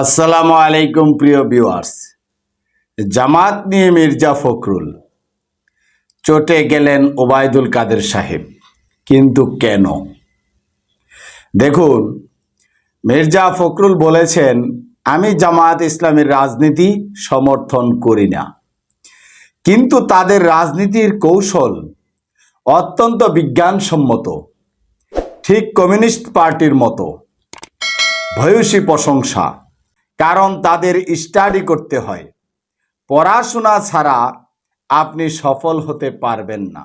আসসালামু আলাইকুম, প্রিয় ভিউয়ার্স। জামাত নিয়ে মির্জা ফখরুল। চটে গেলেন ওবায়দুল কাদের সাহেব। কিন্তু কেন? দেখুন, মির্জা ফখরুল বলেছেন, আমি জামাত ইসলামের রাজনীতি সমর্থন করি না। কিন্তু তাদের রাজনীতির কৌশল অত্যন্ত বিজ্ঞানসম্মত, ঠিক কমিউনিস্ট পার্টির মতো। ভয়সী প্রশংসা। কারণ তাদের স্টাডি করতে হয়। পড়াশোনা ছাড়া আপনি সফল হতে পারবেন না।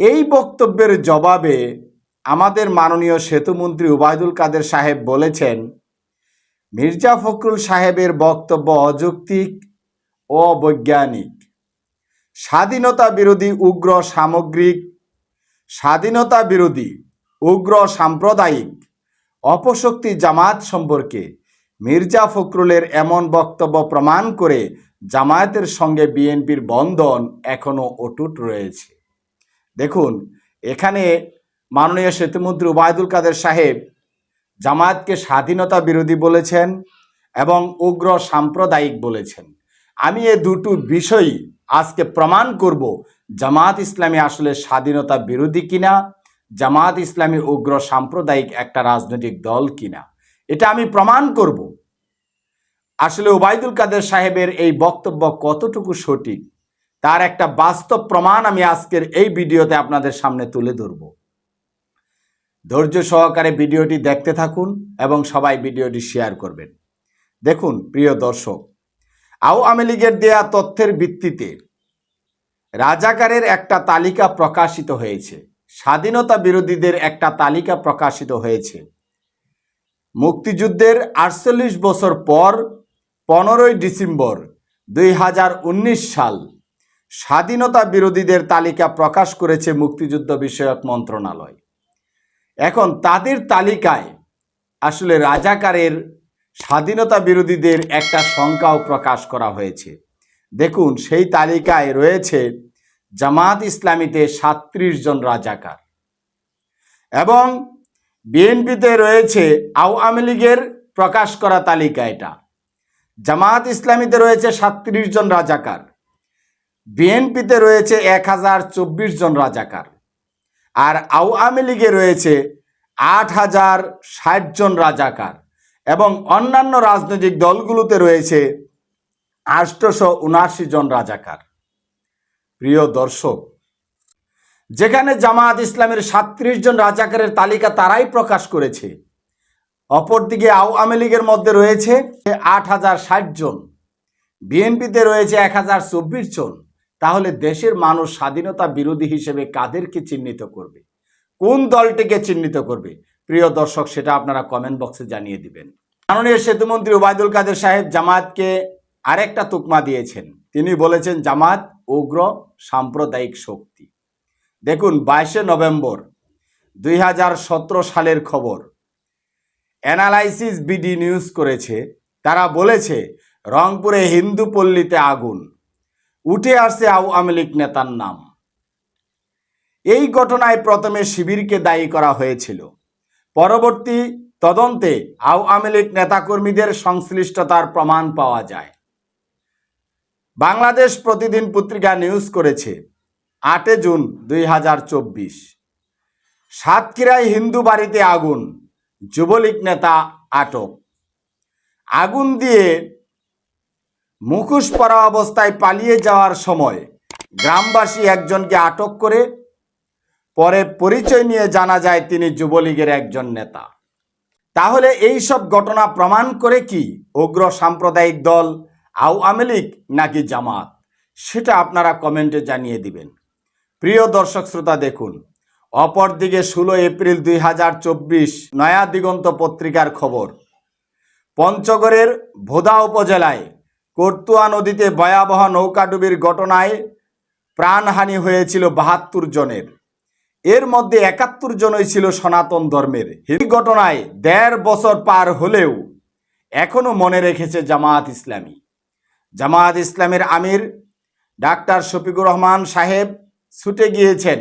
এই বক্তব্যের জবাবে আমাদের মাননীয় সেতুমন্ত্রী উবায়দুল কাদের সাহেব বলেছেন, মির্জা ফখরুল সাহেবের বক্তব্য অযৌক্তিক অবৈজ্ঞানিক স্বাধীনতা বিরোধী উগ্র সামগ্রিক, স্বাধীনতা বিরোধী উগ্র সাম্প্রদায়িক, অপশক্তি জামাত সম্পর্কে মির্জা ফখরুলের এমন বক্তব্য প্রমাণ করে জামায়াতের সঙ্গে বিএনপির বন্ধন এখনও অটুট রয়েছে। দেখুন, এখানে মাননীয় সেতুমন্ত্রী ওবায়দুল কাদের সাহেব জামায়াতকে স্বাধীনতা বিরোধী বলেছেন এবং উগ্র সাম্প্রদায়িক বলেছেন। আমি এ দুটো বিষয়ই আজকে প্রমাণ করব জামাত ইসলামী আসলে স্বাধীনতা বিরোধী কিনা জামাত ইসলামী উগ্র সাম্প্রদায়িক একটা রাজনৈতিক দল কিনা। এটা আমি প্রমাণ করব। আসলে ওবায়দুল কাদের সাহেবের এই বক্তব্য কতটুকু সঠিক, তার একটা বাস্তব প্রমাণ আমি আজকের এই ভিডিওতে আপনাদের সামনে তুলে ধরব। ধৈর্য সহকারে ভিডিওটি দেখতে থাকুন এবং সবাই ভিডিওটি শেয়ার করবেন। দেখুন, প্রিয় দর্শক, আওয়ামী লীগের দেয়া তথ্যের ভিত্তিতে রাজাকারের একটা তালিকা প্রকাশিত হয়েছে, স্বাধীনতা বিরোধীদের একটা তালিকা প্রকাশিত হয়েছে। মুক্তিযুদ্ধের আটচল্লিশ বছর পর পনেরোই ডিসেম্বর দুই হাজার উনিশ সাল স্বাধীনতা বিরোধীদের তালিকা প্রকাশ করেছে মুক্তিযুদ্ধ বিষয়ক মন্ত্রণালয়। এখন তাদের তালিকায় আসলে রাজাকারের স্বাধীনতা বিরোধীদের একটা সংখ্যাও প্রকাশ করা হয়েছে। দেখুন, সেই তালিকায় রয়েছে জামাত ইসলামীতে সাত্রিশ জন রাজাকার এবং বিএনপিতে রয়েছে আওয়ামী লীগের প্রকাশ করা তালিকা এটা। জামাত ইসলামীতে রয়েছে সাত্রিশ জন রাজাকার। বিএনপিতে রয়েছে এক হাজার চব্বিশ জন রাজাকার। আর আওয়ামী লীগে রয়েছে আট হাজার ষাট জন রাজাকার এবং অন্যান্য রাজনৈতিক দলগুলোতে রয়েছে আষ্টশো উনআশি জন রাজাকার। প্রিয় দর্শক যেখানে জামায়াত ইসলামের সাত্রিশ জন রাজাকারের তালিকা তারাই প্রকাশ করেছে। অপরদিকে আওয়ামী লীগের মধ্যে রয়েছে আট হাজার ষাট জন। বিএনপিতে রয়েছে এক হাজার চব্বিশ জন। তাহলে দেশের মানুষ স্বাধীনতা বিরোধী হিসেবে কাদেরকে চিহ্নিত করবে? কোন দলটিকে চিহ্নিত করবে? প্রিয় দর্শক, সেটা আপনারা কমেন্ট বক্সে জানিয়ে দিবেন। মাননীয় সেতুমন্ত্রী ওবায়দুল কাদের সাহেব জামায়াতকে আরেকটা তুকমা দিয়েছেন। তিনি বলেছেন জামাত উগ্র সাম্প্রদায়িক শক্তি। দেখুন, বাইশে নভেম্বর দুই হাজার সতেরো সালের খবর। অ্যানালাইসিস বিডি নিউজ করেছে, তারা বলেছে, রংপুরে হিন্দু পল্লীতে আগুন। উঠে আসছে আওয়ামী লীগ নেতার নাম। এই ঘটনায় প্রথমে শিবিরকে দায়ী করা হয়েছিল। পরবর্তী তদন্তে আওয়ামী লীগ নেতাকর্মীদের সংশ্লিষ্টতার প্রমাণ পাওয়া যায়। বাংলাদেশ প্রতিদিন পত্রিকা নিউজ করেছে আটে জুন দুই হাজার চব্বিশ। সাতক্ষীরায় হিন্দু বাড়িতে আগুন, যুবলীগ নেতা আটক। আগুন দিয়ে মুখোশ পরা অবস্থায় পালিয়ে যাওয়ার সময় গ্রামবাসী একজনকে আটক করে পরে পরিচয় নিয়ে জানা যায় তিনি যুবলীগের একজন নেতা। তাহলে এই সব ঘটনা প্রমাণ করে কি উগ্র সাম্প্রদায়িক দল, আওয়ামী লীগ নাকি জামাত? সেটা আপনারা কমেন্টে জানিয়ে দিবেন। প্রিয় দর্শক শ্রোতা, দেখুন, অপরদিকে ষোলো এপ্রিল দুই হাজার চব্বিশ, নয়া দিগন্ত পত্রিকার খবর। পঞ্চগড়ের ভোদা উপজেলায় কর্তুয়া নদীতে ভয়াবহ নৌকাডুবির ঘটনায় প্রাণহানি হয়েছিল বাহাত্তর জনের। এর মধ্যে একাত্তর জনই ছিল সনাতন ধর্মের। এই ঘটনায় দেড় বছর পার হলেও এখনও মনে রেখেছে জামায়াত ইসলামী। জামায়াত ইসলামের আমির ডাক্তার শফিকুর রহমান সাহেব ছুটে গিয়েছেন,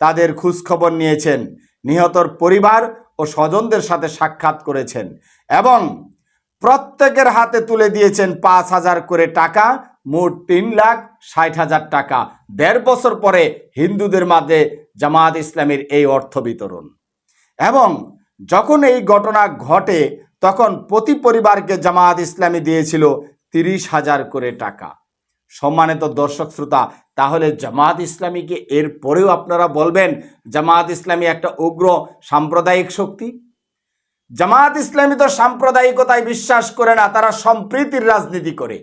তাদের খোঁজখবর নিয়েছেন, নিহতর পরিবার ও স্বজনদের সাথে সাক্ষাৎ করেছেন এবং প্রত্যেকের হাতে তুলে দিয়েছেন পাঁচ হাজার করে টাকা, মোট তিন লাখ ষাট হাজার টাকা। দেড় বছর পরে হিন্দুদের মাঝে জামায়াত ইসলামীর এই অর্থ বিতরণ। এবং যখন এই ঘটনা ঘটে, তখন প্রতি পরিবারকে জামায়াত ইসলামী দিয়েছিল তিরিশ হাজার করে টাকা। সম্মানিত দর্শক শ্রোতা, তাহলে জামায়াত ইসলামীকে এর পরেও আপনারা বলবেন, জামায়াত ইসলামী একটা উগ্র সাম্প্রদায়িক শক্তি? জামায়াত ইসলামী তো সাম্প্রদায়িকতায় বিশ্বাস করে না, তারা সম্প্রীতির রাজনীতি করে।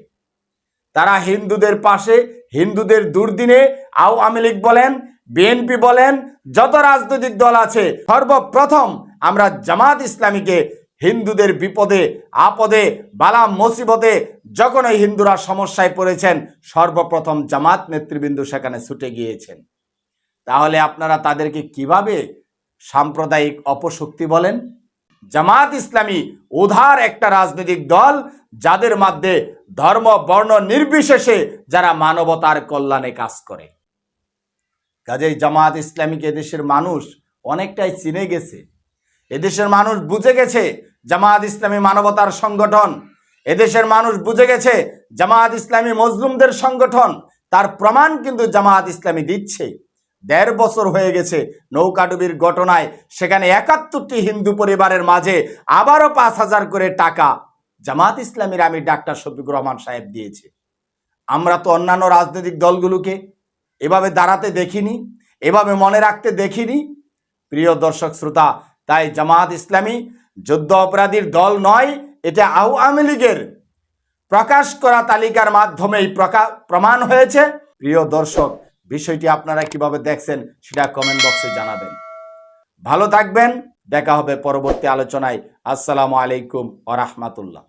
তারা হিন্দুদের পাশে, হিন্দুদের দুর্দিনে আওয়ামী লীগ বলেন, বিএনপি বলেন, যত রাজনৈতিক দল আছে, সর্বপ্রথম আমরা জামাত ইসলামীকে হিন্দুদের বিপদে, আপদে, বালা মুসিবতে যখন ওই হিন্দুরা সমস্যায় পড়েছেন, সর্বপ্রথম জামাত নেতৃবৃন্দ সেখানে ছুটে গিয়েছেন। তাহলে আপনারা তাদেরকে কীভাবে সাম্প্রদায়িক অপশক্তি বলেন? জামাত ইসলামী উধার একটা রাজনৈতিক দল, যাদের মধ্যে ধর্ম, বর্ণ নির্বিশেষে যারা মানবতার কল্যাণে কাজ করে। কাজেই জামাত ইসলামীকে দেশের মানুষ অনেকটাই চিনে গেছে। এদেশের মানুষ বুঝে গেছে জামাত ইসলামী মানবতার সংগঠন। এদেশের মানুষ বুঝে গেছে জামাত ইসলামী মজলুমদের সংগঠন। তার প্রমাণ কিন্তু জামাত ইসলামী দিচ্ছে। দেড় বছর হয়ে গেছে নৌকাডুবির ঘটনায়, সেখানে একাত্তরটি হিন্দু পরিবারের মাঝে আবারও পাঁচ হাজার করে টাকা জামাত ইসলামীর আমি ডাক্তার শফিকুর রহমান সাহেব দিয়েছে। আমরা তো অন্যান্য রাজনৈতিক দলগুলোকে এভাবে দাঁড়াতে দেখিনি, এভাবে মনে রাখতে দেখিনি। প্রিয় দর্শক, শ্রোতা তাই জামাত ইসলামী যুদ্ধ অপরাধীর দল নয়, এটা আওয়ামী লীগের। প্রকাশ করা তালিকার মাধ্যমেই প্রমাণ হয়েছে। প্রিয় দর্শক, বিষয়টি আপনারা কীভাবে দেখছেন সেটা কমেন্ট বক্সে জানাবেন। ভালো থাকবেন, দেখা হবে পরবর্তী আলোচনায়। আসসালামু আলাইকুম আ রাহমাতুল্লাহ।